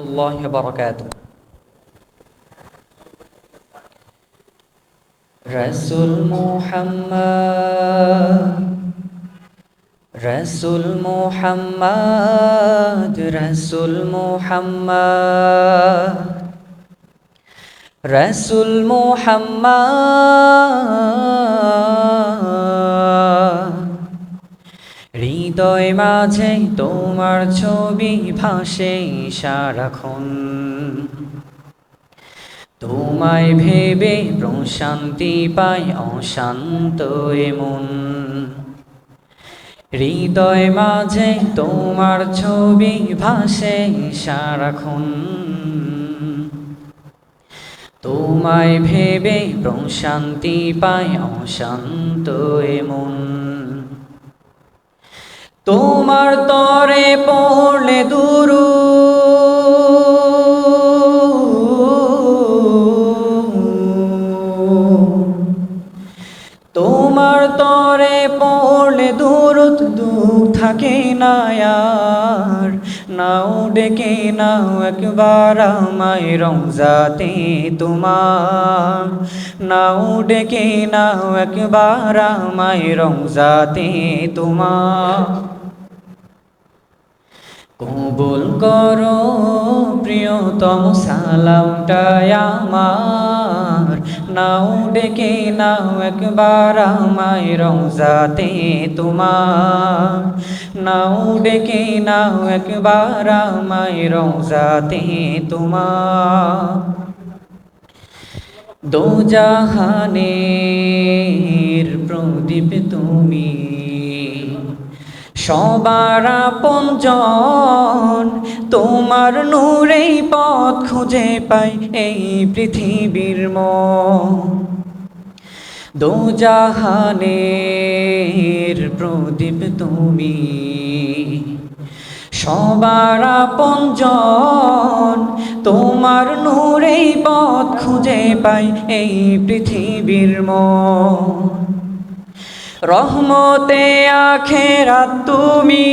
الله وبركاته. رسول محمد رسول محمد رسول محمد رسول محمد. হৃদয় মাঝে তোমার ছবি ভাসে সারাক্ষণ। তোমায় ভেবে প্রশান্তি পাই, অশান্ত এমন। হৃদয় মাঝে তোমার ছবি ভাসে সারাক্ষণ। তোমায় ভেবে প্রশান্তি পাই, অশান্ত এমন। তোমার তরে পড়লে দুরু। তোমার তরে পড়লে দূরত দুঃখ থাকে না নাও ডেকে নাও একবার আমায় রমজাতে তোমার। নাও ডেকে নাও একবার আমায় রমজাতে তোমার। কবুল করো, প্রিয়তম সালামটাই আমার। নাও ডেকে নাও একবার আমায় রমজাতে তোমার। নাও ডেকে নাও একবার আমায় রমজাতে তোমার। দোজাহানের প্রদীপ তুমি সবার আপনজন তোমার নূরেই পথ খুঁজে পাই এই পৃথিবীর মন। দোজাহানের প্রদীপ তুমি, সবার আপনজন তোমার নূরেই পথ খুঁজে পাই এই পৃথিবীর মন। রহমতে আখেরা তুমি।